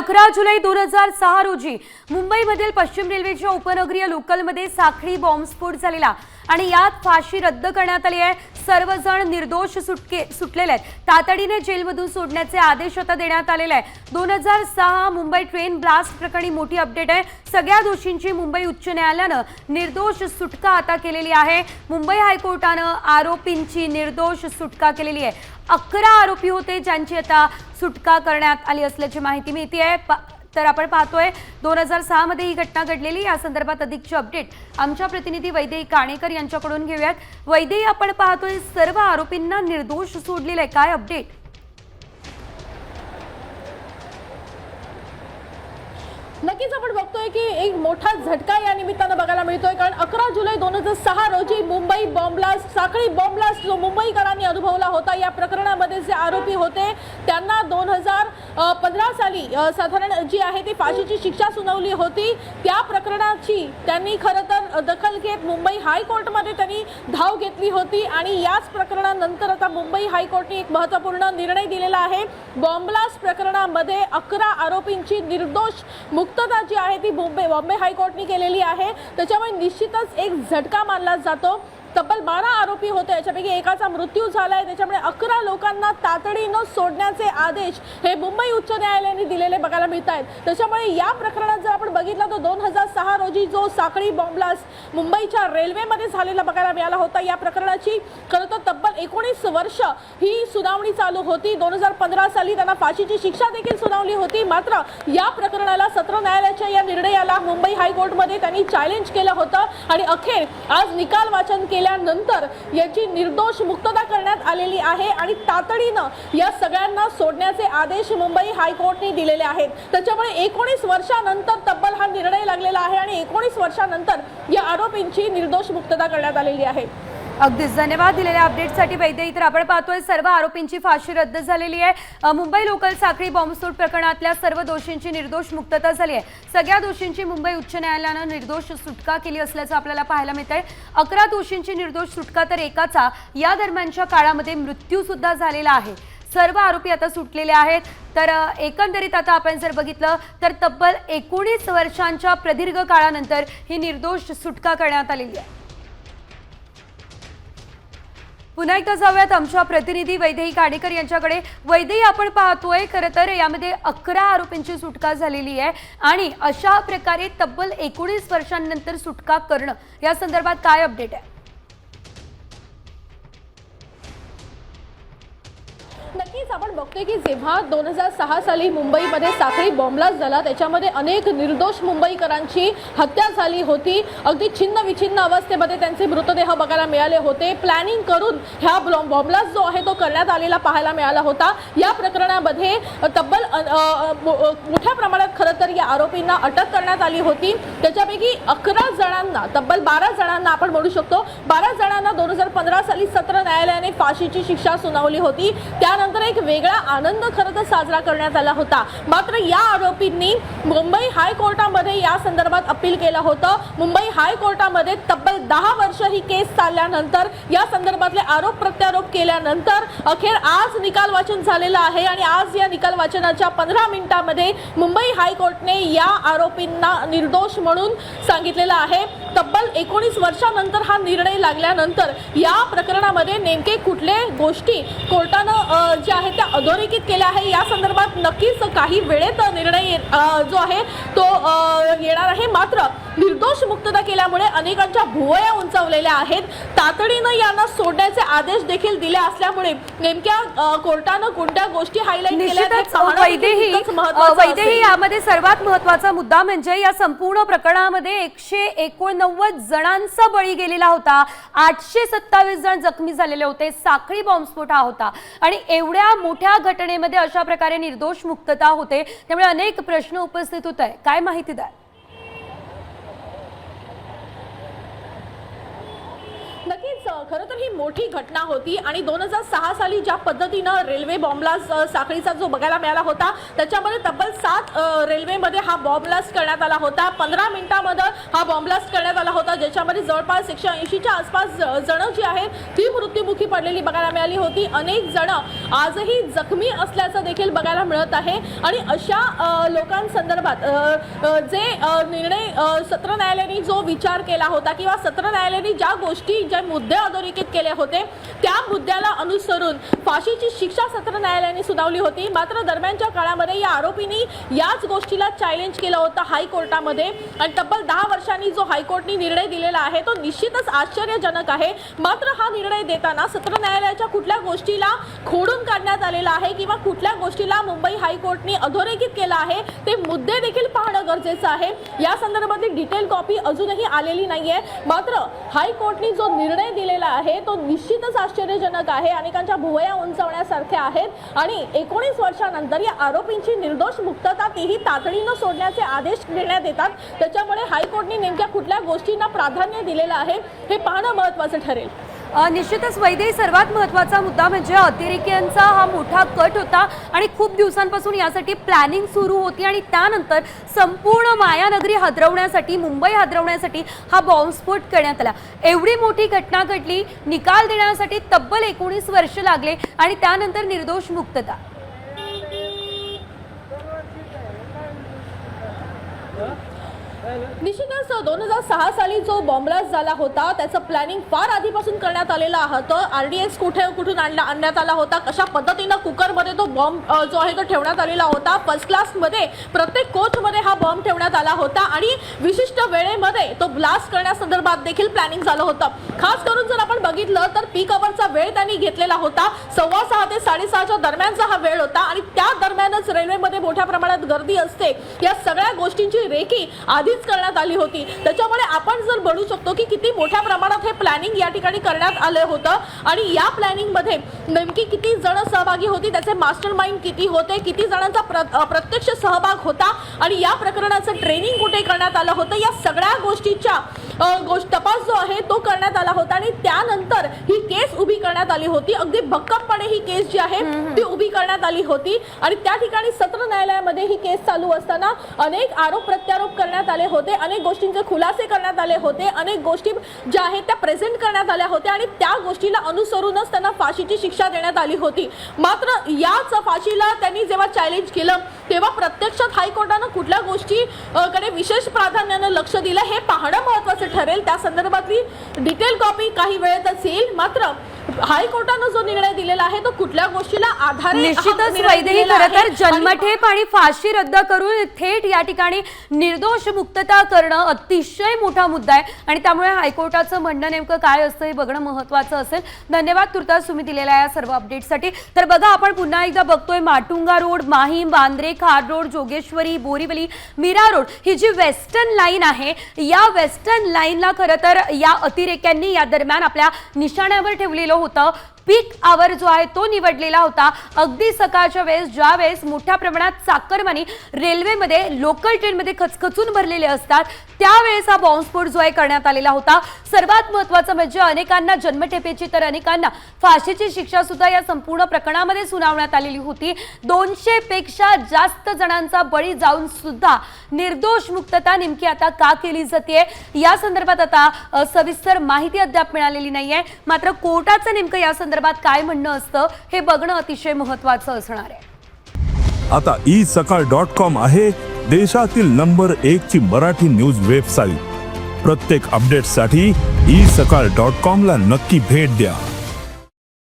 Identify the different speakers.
Speaker 1: अकरा जुलै दोन हजार सहा रोजी मुंबईमधील पश्चिम रेल्वेच्या उपनगरीय लोकलमध्ये साखळी बॉम्बस्फोट झालेला आणि यात फाशी रद्द करण्यात आली आहे. सर्वजण निर्दोष सुटके सुटलेले आहेत. तातडीने जेलमधून सोडण्याचे आदेश आता देण्यात आलेले आहे दोन हजार सहा मुंबई ट्रेन ब्लास्ट प्रकरणी मोठी अपडेट आहे. सगळ्या दोषींची मुंबई उच्च न्यायालयानं निर्दोष सुटका आता केलेली आहे. मुंबई हायकोर्टानं आरोपींची निर्दोष सुटका केलेली आहे. अकरा आरोपी होते ज्यांची आता सुटका करण्यात आली असल्याची माहिती मिळते आहे तर आपण पाहतोय दोन हजार सहा मध्ये ही घटना घडलेली. या संदर्भात अधिकची अपडेट आमच्या प्रतिनिधी वैदेही काणेकर यांच्याकडून घेऊयात. वैदेही आपण पाहतोय सर्व आरोपींना निर्दोष सोडलेलं आहे. काय अपडेट?
Speaker 2: नक्कीच आपण बघतोय की एक मोठा झटका या निमित्तानं बघायला मिळतोय कारण अकरा जुलै दोन हजार सहा रोजी मुंबई बॉम्बलास्ट साखळी बॉम्बलास्ट जो मुंबईकरांनी अनुभवला होता या प्रकरणामध्ये जे आरोपी होते त्यांना दोन हजार पंधरा साली साधारण जी आहे ती फाशीची शिक्षा सुनावली होती. त्या प्रकरणाची त्यांनी खरं तर दखल घेत मुंबई हायकोर्टमध्ये त्यांनी धाव घेतली होती आणि याच प्रकरणानंतर आता मुंबई हायकोर्टने एक महत्त्वपूर्ण निर्णय दिलेला आहे. बॉम्बलास्ट प्रकरणामध्ये अकरा आरोपींची निर्दोष मुक्तता जी आहे ती मुंबई बॉम्बे हायकोर्टने केलेली आहे. त्याच्यामुळे निश्चितच एक झटका मानला जातो. तब्बल बारा आरोपी होते. याच्यापैकी एकाचा मृत्यू झाला आहे त्याच्यामुळे अकरा लोकांना तातडीनं सोडण्याचे आदेश हे मुंबई उच्च न्यायालयाने दिलेले बघायला मिळत आहेत त्याच्यामुळे या प्रकरणात जर आपण बघितलं तर दोन हजार सहा रोजी जो साखळी बॉम्बलास्ट मुंबईच्या रेल्वेमध्ये झालेला बघायला मिळाला होता या प्रकरणाची खरं तर तब्बल एकोणीस वर्ष ही सुनावणी चालू होती. दोन हजार पंधरा साली त्यांना फाशीची शिक्षा देखील सुनावली होती. मात्र या प्रकरणाला सत्र न्यायालयाच्या या निर्णयाला मुंबई हायकोर्टमध्ये त्यांनी चॅलेंज केलं होतं. आणि अखेर आज निकाल वाचन केल्यानंतर याची निर्दोष मुक्तता करण्यात आलेली आहे आणि तातडीनं या सगळ्यांना सोडण्याचे आदेश मुंबई हायकोर्टने दिलेले आहेत. त्याच्यामुळे एकोणीस वर्षानंतर तब्बल हा निर्णय लागलेला आहे आणि एकोणीस वर्षानंतर या आरोपींची निर्दोष मुक्तता करण्यात आलेली आहे.
Speaker 1: अगदीच धन्यवाद दिलेल्या अपडेटसाठी वैद्यही. तर आपण पाहतोय सर्व आरोपींची फाशी रद्द झालेली आहे. मुंबई लोकल साखळी बॉम्बस्फोट प्रकरणातल्या सर्व दोषींची निर्दोष मुक्तता झाली आहे. सगळ्या दोषींची मुंबई उच्च न्यायालयानं निर्दोष सुटका केली असल्याचं आपल्याला पाहायला मिळत आहे अकरा दोषींची निर्दोष सुटका तर एकाचा. या दरम्यानच्या काळामध्ये मृत्यू सुद्धा झालेला आहे. सर्व आरोपी आता सुटलेले आहेत. तर एकंदरीत आता आपण जर बघितलं तर तब्बल एकोणीस वर्षांच्या प्रदीर्घ काळानंतर ही निर्दोष सुटका करण्यात आलेली आहे. पुन्हा एकदा जाऊयात. आमच्या प्रतिनिधी वैदेही काडेकर यांच्याकडे. वैदेही आपण पाहतोय खरं तर यामध्ये अकरा आरोपींची सुटका झालेली आहे आणि अशा प्रकारे तब्बल एकोणीस वर्षांनंतर सुटका करणं या संदर्भात काय अपडेट आहे?
Speaker 2: नक्कीच आपण बघतोय की जेव्हा दोन हजार सहा साली मुंबईमध्ये साखळी बॉम्बलास्ट झाला त्याच्यामध्ये अनेक निर्दोष मुंबईकरांची हत्या झाली होती. अगदी छिन्न विछिन्न अवस्थेमध्ये त्यांचे मृतदेह बघायला मिळाले होते. प्लॅनिंग करून ह्या ब्लॉ- जो आहे तो करण्यात आलेला पाहायला मिळाला होता. या प्रकरणामध्ये तब्बल मोठ्या प्रमाणात खरं तर या आरोपींना अटक करण्यात आली होती. त्याच्यापैकी अकरा जणांना तब्बल बारा जणांना आपण म्हणू शकतो. बारा जणांना दोन हजार पंधरा साली सत्र न्यायालयाने फाशीची शिक्षा सुनावली होती. त्यानंतर एक वेगळा आनंद खरं तर साजरा करण्यात आला होता. मात्र या आरोपींनी मुंबई हायकोर्टामध्ये या संदर्भात अपील केलं होतं. मुंबई हायकोर्टामध्ये तब्बल दहा वर्ष ही केस चालल्यानंतर या संदर्भातले आरोप प्रत्यारोप केल्यानंतर अखेर आज निकाल वाचन झालेलं आहे आणि आज या निकाल वाचनाच्या पंधरा मिनिटामध्ये मुंबई हायकोर्टने या आरोपींना निर्दोष म्हणून सांगितलेलं आहे. तब्बल एकोणीस वर्षानंतर हा निर्णय लागल्यानंतर या प्रकरणामध्ये नेमके कुठले गोष्टी कोर्टानं जे आहे आहेत त्या अधोरेखित केल्या आहे. या संदर्भात नक्कीच काही वेळेत निर्णय जो आहे तो येणार आहे. मात्र निर्दोष मुक्तता केल्यामुळे अनेकांच्या भुवया उंचावलेल्या आहेत. तातडीनं यांना सोडण्याचे आदेश देखील दिले असल्यामुळे नेमक्या कोर्टानं कोणत्या गोष्टी हायलाईट केल्या
Speaker 1: वैदेही. यामध्ये सर्वात महत्त्वाचा मुद्दा म्हणजे या संपूर्ण प्रकरणामध्ये एकशे एकोणनव्वद जणांचा बळी गेलेला होता. आठशे सत्तावीस जण जखमी झालेले होते. साखळी बॉम्बस्फोट हा होता. आणि एवढ्या मोठ्या घटनेमध्ये अशा प्रकारे निर्दोष मुक्तता होते. त्यामुळे अनेक प्रश्न उपस्थित होत आहे काय माहिती द्या
Speaker 2: नक्कीच अ, खरं तर ही मोठी घटना होती आणि दोन हजार सहा साली ज्या पद्धतीनं रेल्वे बॉम्बला साखळीचा जो बघायला मिळाला होता त्याच्यामध्ये तब्बल सात रेल्वेमध्ये हा बॉम्ब्लास्ट करण्यात आला होता. पंधरा मिनिटामध्ये हा बॉम्ब ब्लास्ट करण्यात आला होता ज्याच्यामध्ये जवळपास एकशे ऐंशीच्या आसपास ज- जी आहेत ती मृत्युमुखी पडलेली बघायला मिळाली होती. अनेक जणं आजही जखमी असल्याचं देखील बघायला मिळत आहे. आणि अशा लोकांसंदर्भात जे निर्णय सत्र न्यायालयाने जो विचार केला होता किंवा सत्र न्यायालयाने ज्या गोष्टी ज्या मुद्दे अधोरेखित केले होते. त्या मुद्द्याला अनुसरून फाशीची शिक्षा सत्र न्यायालयाने सुनावली होती. मात्र दरम्यानच्या काळामध्ये या आरोपींनी याच गोष्टीला चॅलेंज केलं होतं हायकोर्टामध्ये. आणि तब्बल दहा वर्षांनी जो हायकोर्टनी निर्णय दिलेला आहे तो निश्चितच आश्चर्यजनक आहे. मात्र हा निर्णय देताना सत्र न्यायालयाच्या कुठल्या गोष्टीला खोडून काढण्यात आलेला आहे किंवा कुठल्या गोष्टीला मुंबई हायकोर्टने अधोरेखित केला आहे ते मुद्दे देखील पाहणं गरजेचं आहे. या संदर्भातली डिटेल कॉपी अजूनही आलेली नाहीये. मात्र हायकोर्टने जो निर्णय दिलेला आहे. तो निश्चितच आश्चर्यजनक आहे. अनेकांच्या भुवया उंचावण्यासारख्या आहेत. आणि एकोणीस वर्षानंतर या आरोपींची निर्दोष मुक्तता तीही तातडीनं सोडण्याचे आदेश देण्यात येतात. त्याच्यामुळे हायकोर्टने नेमक्या कुठल्या गोष्टींना प्राधान्य दिलेलं आहे हे पाहणं महत्त्वाचं ठरेल.
Speaker 1: निश्चितच वैद्य सर्वात महत्त्वाचा मुद्दा म्हणजे अतिरेक्यांचा हा मोठा कट होता आणि खूप दिवसांपासून यासाठी प्लॅनिंग सुरू होती आणि त्यानंतर संपूर्ण मायानगरी हादरवण्यासाठी मुंबई हादरवण्यासाठी हा बॉम्बस्फोट करण्यात आला. एवढी मोठी घटना घडली निकाल देण्यासाठी तब्बल एकोणीस वर्ष लागले आणि त्यानंतर निर्दोष मुक्तता.
Speaker 2: निश्चितच दोन हजार सहा साली जो बॉम्बलास्ट झाला होता त्याचं प्लॅनिंग फार आधीपासून करण्यात आलेलं होतं. आर डी एस कुठे कुठून आणला आणण्यात आला होता? कशा पद्धतीनं कुकरमध्ये तो बॉम्ब जो आहे तो ठेवण्यात आलेला होता? फर्स्ट क्लासमध्ये प्रत्येक कोचमध्ये हा बॉम्ब ठेवण्यात आला होता आणि विशिष्ट वेळेमध्ये तो ब्लास्ट करण्यासंदर्भात देखील प्लॅनिंग झालं होतं. खास करून जर आपण बघितलं तर पीक अवरचा वेळ त्यांनी घेतलेला होता. सव्वा सहा ते साडेसहाच्या दरम्यानचा हा वेळ होता आणि दरम्यानच रेल्वेमध्ये मोठ्या प्रमाणात गर्दी असते. या सगळ्या गोष्टींची रेखी आधीच करण्यात आली होती. त्याच्यामुळे आपण जर म्हणू शकतो की किती मोठ्या प्रमाणात हे प्लॅनिंग या ठिकाणी करण्यात आलं होतं आणि या प्लॅनिंगमध्ये नेमकी किती जण सहभागी होती त्याचे मास्टर माइंड किती होते किती जणांचा प्र- प्रत्यक्ष सहभाग होता आणि या प्रकरणाचं ट्रेनिंग कुठे करण्यात आलं होतं या सगळ्या गोष्टीच्या गोष्ट तपास जो आहे तो करण्यात आला होता आणि त्यानंतर ही केस उभी करण्यात आली होती. अगदी भक्कमपणे ही केस जी आहे ती उभी करण्यात आली होती आणि त्या ठिकाणी सत्र न्यायालयामध्ये ही केस चालू असताना अनेक आरोप प्रत्यारोप करण्यात आले होते अनेक गोष्टींचे खुलासे करण्यात आले होते अनेक गोष्टी ज्या आहेत त्या प्रेझेंट करण्यात आल्या होत्या आणि त्या गोष्टीला अनुसरूनच त्यांना फाशीची शिक्षा देण्यात आली होती. मात्र याच फाशीला त्यांनी जेव्हा चॅलेंज केलं तेव्हा प्रत्यक्षात हायकोर्टानं कुठल्या गोष्टी कडे विशेष प्राधान्यानं लक्ष दिलं हे पाहणं महत्त्वाचं ठरेल. त्या संदर्भातली डिटेल कॉपी काही वेळेतच येईल. मात्र हायकोर्टानं जो निर्णय दिलेला आहे तो कुठल्या गोष्टीला आधारे
Speaker 1: निश्चितच वैदेही खरं. तर जन्मठेप आणि फाशी रद्द करून थेट या ठिकाणी निर्दोष मुक्तता करणं अतिशय मोठा मुद्दा आहे. आणि त्यामुळे हायकोर्टाचं म्हणणं नेमकं काय असतं हे बघणं महत्वाचं असेल. धन्यवाद तुर्तास तुम्ही दिलेल्या या सर्व अपडेटसाठी तर बघा आपण पुन्हा एकदा बघतोय Matunga road Mahim Bandra Khar road Jogeshwari Borivali Mira road. ही जी वेस्टर्न लाईन आहे या वेस्टर्न लाईनला खरं तर या अतिरेक्यांनी या दरम्यान आपल्या निशाण्यावर ठेवलेलं होतं. पीक आवर जो आहे तो निवडलेला होता. अगदी सकाळच्या वेळेस ज्या वेळेस मोठ्या प्रमाणात चाकरमानी रेल्वेमध्ये लोकल ट्रेनमध्ये खचखचून भरलेले असतात त्यावेळेस हा बॉम्बस्फोट जो आहे करण्यात आलेला होता. सर्वात महत्वाचं म्हणजे अनेकांना जन्मठेपेची तर अनेकांना फाशीची शिक्षा सुद्धा या संपूर्ण प्रकरणामध्ये सुनावण्यात आलेली होती. दोनशे पेक्षा जास्त जणांचा बळी जाऊन सुद्धा निर्दोष मुक्तता नेमकी आता का केली जाते या संदर्भात आता सविस्तर माहिती अद्याप मिळालेली नाहीये. मात्र कोर्टाचं नेमकं या संदर्भात काय म्हणणं असतं हे बघणं अतिशय महत्वाचं असणार आहे.
Speaker 3: आता ई सकाळ डॉट कॉम आहे देशातील नंबर एक ची मराठी न्यूज वेबसाईट. प्रत्येक अपडेटसाठी ई सकाळ डॉट कॉम ला नक्की भेट द्या.